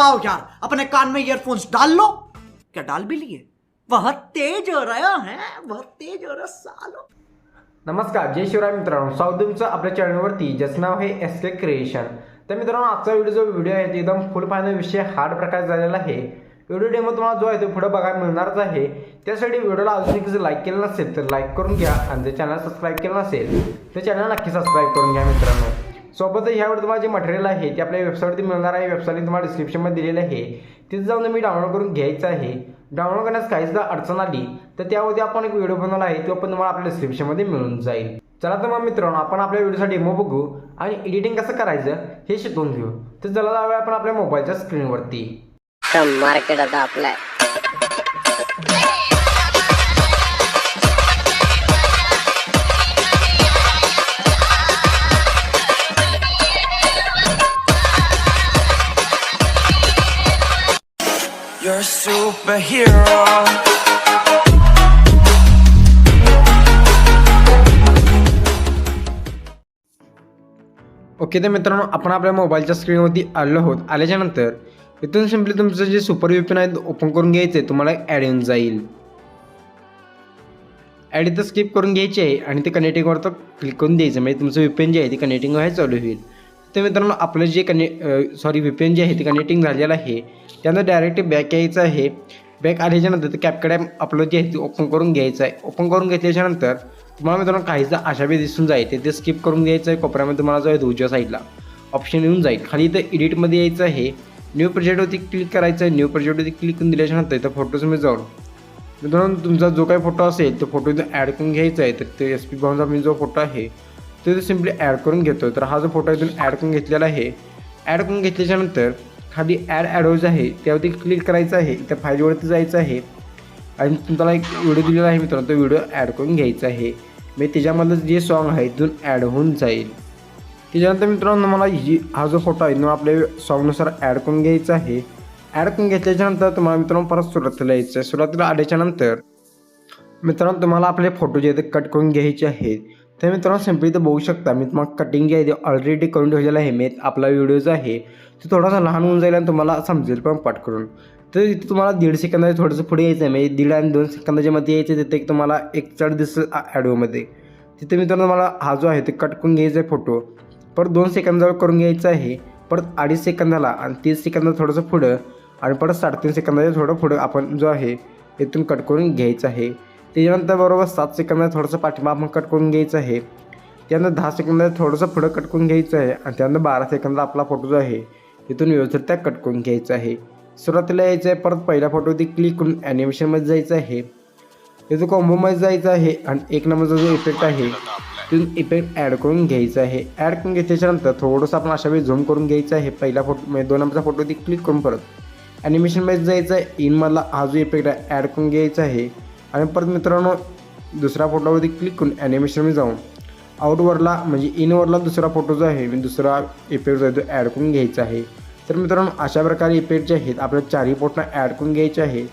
आओ यार अपने कान में ईयरफोन्स डाल लो। क्या डाल भी लिए? बहुत तेज हो रहा है बहुत तेज हो रहा सालो। नमस्कार जय शिवराय मित्रांनो स्वागत तुमचं आपल्या चॅनलवरती ज्याचं नाव आहे एस के क्रिएशन तर मित्रांनो आजचा व्हिडिओ जो व्हिडिओ आहे ते एकदम फुल फायनल विषय हार्ड प्रकार झालेला आहे. व्हिडिओ डेमो तुम्हाला जो आहे तो पुढे बघायला मिळणारच आहे. त्यासाठी व्हिडिओला अजून एक जर लाईक केलं नसेल तर लाईक करून घ्या. आणि जर चॅनल सबस्क्राईब केलं नसेल तर चॅनल नक्की सबस्क्राईब करून घ्या मित्रांनो. सोबतच ह्यावर तुम्हाला जे मटेरियल आहे ते आपल्या वेबसाईटवरती मिळणार आहे. वेबसाईट तुम्हाला डिस्क्रिप्शनमध्ये दिलेलं आहे. तिथे जाऊन तुम्ही डाउनलोड करून घ्यायचं आहे. डाउनलोड करण्यास काहीच जर अडचण आली तर त्यावरती आपण एक व्हिडिओ बनवला आहे तो पण तुम्हाला आपल्या डिस्क्रिप्शनमध्ये मिळून जाईल. चला तर मग मित्रांनो आपण आपल्या व्हिडिओसाठी डेमो बघू आणि एडिटिंग कसं करायचं हे शिकून घेऊ. तर चला जाऊया आपण आपल्या मोबाईलच्या स्क्रीनवरती मार्केट आता आपलं superhero. ओके तर मित्रांनो आपण आपल्या मोबाईलच्या स्क्रीनवरती आलो आहोत. आल्याच्यानंतर इथून सिम्पली तुमचं जे सुपर विपिन आहे ओपन करून घ्यायचं आहे तुम्हाला ॲड येऊन जाईल. ॲड इथं स्किप करून घ्यायची आहे आणि ते कनेक्टिंगवर तर क्लिक करून द्यायचं. म्हणजे तुमचं विपेन जे आहे ते कनेक्टिंग व्हायला चालू होईल. तर मित्रांनो आपलं जे कने सॉरी विपेन जे आहे ते कनेक्टिंग झालेलं आहे. त्यानंतर डायरेक्ट बॅक यायचं आहे. बॅक आल्याच्यानंतर ते कॅपकड आपलं जे आहे ते ओपन करून घ्यायचं आहे. ओपन करून घेतल्याच्यानंतर तुम्हाला मित्रांनो काहीच अशा बी दिसून जाईल. ते ते स्किप करून घ्यायचं आहे. कोपऱ्यामध्ये तुम्हाला जो आहे तो उजव्या साईडला ऑप्शन येऊन जाईल. खाली इथं एडिटमध्ये यायचं आहे. न्यू प्रोजेक्टवरती क्लिक करायचं आहे. न्यू प्रोजेक्टवरती क्लिक करून दिल्याच्यानंतर इथं फोटोजमध्ये जाऊन. मित्रांनो तुमचा जो काही फोटो असेल तो फोटो इथं ॲड करून घ्यायचा आहे. तर ते एस पी भाऊचा मी जो फोटो आहे. तो इथं सिम्पली ॲड करून घेतो तर हा जो फोटो इथून ॲड करून घेतलेला आहे. ॲड करून घेतल्याच्यानंतर खाली ॲड ॲडोज आहे त्यावरती क्लिक करायचं आहे त्या फाईलवरती जायचं आहे. आणि तुम्हाला एक व्हिडिओ दिलेला आहे मित्रांनो तो व्हिडिओ ॲड करून घ्यायचा आहे. मी त्याच्यामधलं जे सॉन्ग आहे तिथून ॲड होऊन जाईल. त्याच्यानंतर मित्रांनो मला ही हा जो फोटो आहे तो आपल्या सॉन्गनुसार ॲड करून घ्यायचा आहे. ॲड करून घेतल्याच्यानंतर तुम्हाला मित्रांनो परत सुरुवातीला यायचं आहे. सुरुवातीला आल्याच्यानंतर मित्रांनो तुम्हाला आपले फोटो जे आहेत कट करून घ्यायचे आहेत. तर मित्रांनो सिम्पली तर बघू शकता मी तुम्हाला कटिंग जे आहे ते ऑलरेडी करून ठेवलेलं आहे मी आपला व्हिडिओ जो आहे. तो थोडासा लहान होऊन जाईल आणि तुम्हाला समजेल पण पट करून तर इथे तुम्हाला दीड सेकंदाचे थोडंसं पुढे यायचं आहे म्हणजे दीड आणि दोन सेकंदाच्या मध्ये यायचं तिथे एक तुम्हाला एक चढ दिसेल ॲडिओमध्ये तिथे मित्रांनो मला हा जो आहे ते कट करून घ्यायचा आहे फोटो परत दोन सेकंदावर करून घ्यायचा आहे परत अडीच सेकंदाला आणि तीस सेकंदा थोडंसं पुढं आणि परत साडेतीन सेकंदाच्या थोडं पुढं आपण जो आहे इथून कट करून घ्यायचं आहे. त्याच्यानंतर बरोबर सात सेकंदात थोडंसं पाठिंबा आपण कट करून घ्यायचं आहे. त्यानंतर दहा सेकंदात थोडंसं पुढं कट करून घ्यायचं आहे आणि त्यानंतर बारा सेकंदात आपला फोटो जो आहे तिथून व्यवस्थित कट करून घ्यायचा आहे. सुरुवातीला यायचं आहे परत पहिल्या फोटोवरती क्लिक करून ॲनिमेशनमध्ये जायचं आहे. त्याचं कॉम्बोमध्ये जायचं आहे आणि एक नंबरचा जो इफेक्ट आहे तिथून इफेक्ट ॲड करून घ्यायचा आहे. ॲड करून घेतल्याच्यानंतर थोडंसं आपण अशा वेळी झूम करून घ्यायचं आहे. पहिला फोटो म्हणजे दोन नंबरचा फोटोवरती क्लिक करून परत. ॲनिमेशनमध्ये जायचं आहे. इनमधला हा जो इफेक्ट आहे ॲड करून घ्यायचा आहे. आणि परत मित्रांनो दुसऱ्या फोटोवरती क्लिक करून ॲनिमेशनमध्ये जाऊन आउटवरला म्हणजे इनवरला दुसरा फोटो जो आहे मी दुसरा इफेक्ट जो आहे तो ॲड करून घ्यायचा आहे. तर मित्रांनो अशा प्रकारे इफेक्ट जे आहेत आपल्या चारही फोटोना ॲड करून घ्यायचे आहे.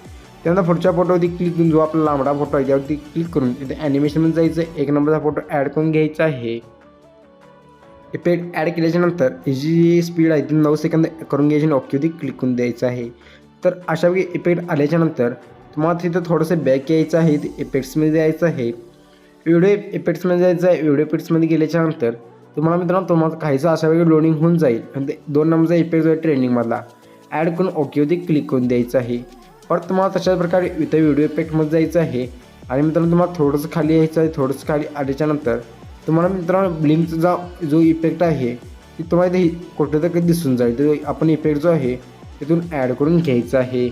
त्यानंतर पुढच्या फोटोवरती क्लिक करून जो आपला लांबडा फोटो आहे त्यावरती क्लिक करून तिथे ॲनिमेशनमध्ये जायचं आहे. एक नंबरचा फोटो ॲड करून घ्यायचा आहे. इफेक्ट ॲड केल्याच्यानंतर ही जी स्पीड आहे ती नऊ सेकंद करून घ्यायची आणि ओकेवरती क्लिक करून द्यायचं आहे. तर अशा इफेक्ट आल्याच्यानंतर तुम्हाला तिथं थोडंसं बॅक यायचं आहे इफेक्ट्समध्ये यायचं आहे. व्हिडिओ इफेक्ट्समध्ये जायचं आहे व्हिडिओ इफेक्ट्समध्ये गेल्याच्यानंतर तुम्हाला मित्रांनो तुम्हाला काहीचं अशा वेळी लोडिंग होऊन जाईल. आणि ते दोन नंबरचा इफेक्ट जो आहे ट्रेंडिंगमधला ॲड करून ओकेवरती क्लिक करून द्यायचं आहे. परत तुम्हाला तशाच प्रकारे इथं व्हिडिओ इफेक्टमध्ये जायचं आहे. आणि मित्रांनो तुम्हाला थोडंसं खाली यायचं आहे थोडंसं खाली आल्याच्यानंतर तुम्हाला मित्रांनो ब्लिंकचा जो इफेक्ट आहे ती तुम्हाला ते कुठेतरी दिसून जाईल. तर आपण इफेक्ट जो आहे तिथून ॲड करून घ्यायचा आहे.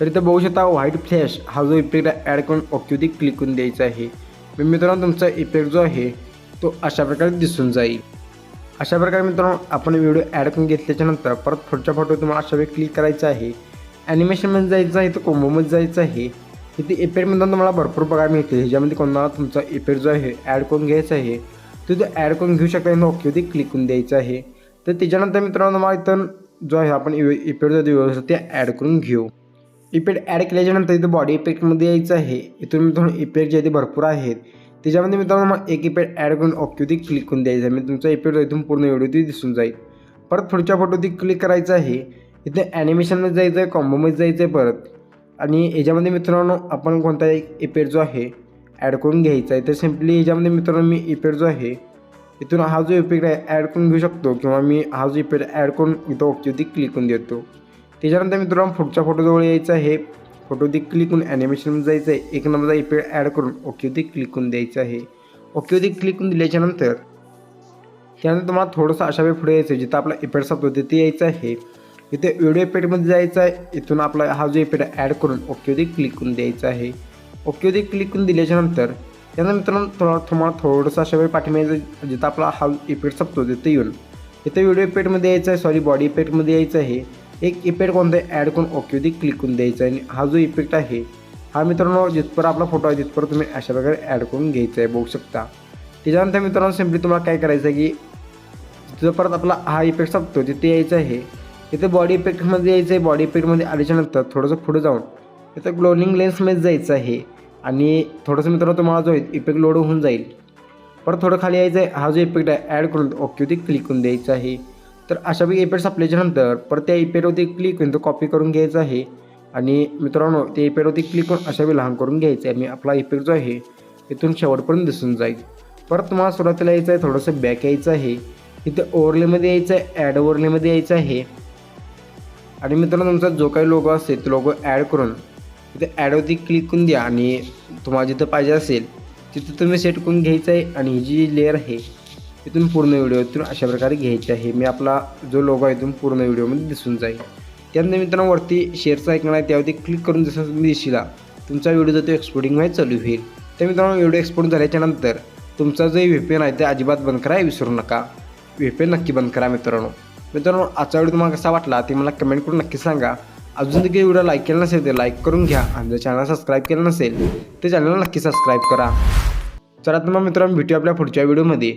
तर इथं बघू शकता व्हाईट फ्लॅश हा जो इफेक्ट आहे ॲड करून ओकेवरती क्लिक करून द्यायचा आहे. मी मित्रांनो तुमचा इफेक्ट जो आहे तो अशा प्रकारे दिसून जाईल. अशा प्रकारे मित्रांनो आपण व्हिडिओ ॲड करून घेतल्याच्यानंतर परत पुढच्या फोटो तुम्हाला अशा वेळी क्लिक करायचं आहे. ॲनिमेशनमध्ये जायचं आहे तर कोंबोमध्ये जायचं आहे. तिथे मित्रांनो तुम्हाला भरपूर पगार मिळतील. ह्याच्यामध्ये कोणाला तुमचा इफेक्ट जो आहे ॲड करून घ्यायचा आहे तो जो ॲड करून घेऊ शकता आणि ओकेवरती क्लिक करून द्यायचं आहे. तर त्याच्यानंतर मित्रांनो तुम्हाला इथं जो आहे आपण इफेक्ट जो व्यवस्थित ते ॲड करून घेऊ. इफेक्ट ॲड केल्याच्यानंतर इथं बॉडी इफेक्टमध्ये यायचं आहे. इथून मित्रांनो इफेक्ट जे ते भरपूर आहेत. त्याच्यामध्ये मित्रांनो मग एक इफेक्ट ॲड करून ओकेवरती क्लिक करून द्यायचं आहे. म्हणजे तुमचा इफेक्ट इथून पूर्ण व्हिडिओ दिसून जाईल. परत पुढच्या फोटोती क्लिक करायचं आहे. इथे ॲनिमेशनमध्ये जायचं आहे कॉम्बोमध्ये जायचं आहे परत. आणि याच्यामध्ये मित्रांनो आपण कोणता एक इफेक्ट जो आहे ॲड करून घ्यायचा आहे. तर सिम्पली याच्यामध्ये मित्रांनो मी इफेक्ट जो आहे इथून हा जो इफेक्ट आहे ॲड करून घेऊ शकतो किंवा मी हा जो इफेक्ट ॲड करून इथं ओकेवरती क्लिक करून देतो. त्याच्यानंतर मित्रांनो पुढच्या फोटोजवळ यायचं आहे. फोटोवरती क्लिक करून ॲनिमेशनमध्ये जायचं आहे. एक नंबरचा इफेक्ट ॲड करून ओकेवरती क्लिक करून द्यायचं आहे. ओकेवरती क्लिक करून दिल्याच्यानंतर त्यानंतर तुम्हाला थोडंसं अशा वेळ पुढे यायचं आहे. जिथं आपला इफेक्ट संपतो तिथे यायचं आहे. इथे व्हिडिओ इफेक्टमध्ये जायचं आहे. इथून आपला हा जो इफेक्ट ॲड करून ओकेवरती क्लिक करून द्यायचा आहे. ओकेवरती क्लिक करून दिल्याच्यानंतर त्यानंतर मित्रांनो थोडा तुम्हाला थोडंसं अशा वेळी पाठीमागे जिथं आपला हा इफेक्ट सापतो तिथे येऊन इथे व्हिडिओ इफेक्टमध्ये यायचं आहे. सॉरी बॉडी इफेक्टमध्ये यायचं आहे. एक इफेक्ट कोणता ॲड करून ओकेवरती क्लिक करून द्यायचा आहे. आणि हा जो इफेक्ट आहे हा मित्रांनो जिथपर आपला फोटो आहे तिथपर्यंत तुम्ही अशा प्रकारे ॲड करून घ्यायचा आहे बघू शकता. त्याच्यानंतर मित्रांनो सिम्पली तुम्हाला काय करायचं आहे की जो परत आपला हा इफेक्ट संपतो तिथे यायचं आहे इथे बॉडी इफेक्टमध्ये यायचं आहे. बॉडी इफेक्टमध्ये आल्याच्यानंतर थोडंसं पुढे जाऊन इथं ग्लोनिंग लेन्समध्ये जायचं आहे. आणि थोडंसं मित्रांनो तुम्हाला जो इफेक्ट लोड होऊन जाईल. परत थोडं खाली यायचं आहे. हा जो इफेक्ट आहे ॲड करून ओकेवरती क्लिक करून द्यायचा आहे. तर अशा वेळी इफेक्ट संपल्याच्यानंतर परत त्या इफेक्टवरती क्लिक करून तो कॉपी करून घ्यायचा आहे. आणि मित्रांनो ते इफेक्टवरती क्लिक करून अशा वेळी लहान करून घ्यायचं आहे. आणि आपला इफेक्ट जो आहे इथून शेवटपर्यंत दिसून जाईल. परत तुम्हाला सुरुवातीला यायचं आहे थोडंसं बॅक यायचं आहे. इथे ओव्हरलेमध्ये यायचं आहे ॲड ओव्हरलेमध्ये यायचं आहे. आणि मित्रांनो तुमचा जो काही लोगो असेल तो लोगो ॲड करून तिथे ॲडवरती क्लिक करून द्या. आणि तुम्हाला जिथं पाहिजे असेल तिथं तुम्ही सेट करून घ्यायचं आहे. आणि ही जी लेअर आहे इथून पूर्ण व्हिडिओतून अशा प्रकारे घ्यायचे आहे. मी आपला जो लोगो आहे इथून पूर्ण व्हिडिओमध्ये दिसून जाईल. त्यानंतर मित्रांनो वरती शेअरचा ऐकणार आहे त्यावरती क्लिक करून जसं तुम्ही दिसला तुमचा व्हिडिओ जर तो एक्सपोर्टिंग व्हायला चालू होईल. तर मित्रांनो व्हिडिओ एक्सपोर्ट झाल्याच्यानंतर तुमचा जो व्ही पी एन आहे ते अजिबात बंद करा विसरू नका. व्ही पी एन नक्की बंद करा मित्रांनो. मित्रांनो आजचा व्हिडिओ तुम्हाला कसा वाटला ते मला कमेंट करून नक्की सांगा. अजून देखील व्हिडिओ लाईक केला नसेल तर लाईक करून घ्या. आणि जर चॅनल सबस्क्राईब केलं नसेल तर चॅनलला नक्की सबस्क्राईब करा. चला तर मग मित्रांनो भेटू आपल्या पुढच्या व्हिडिओमध्ये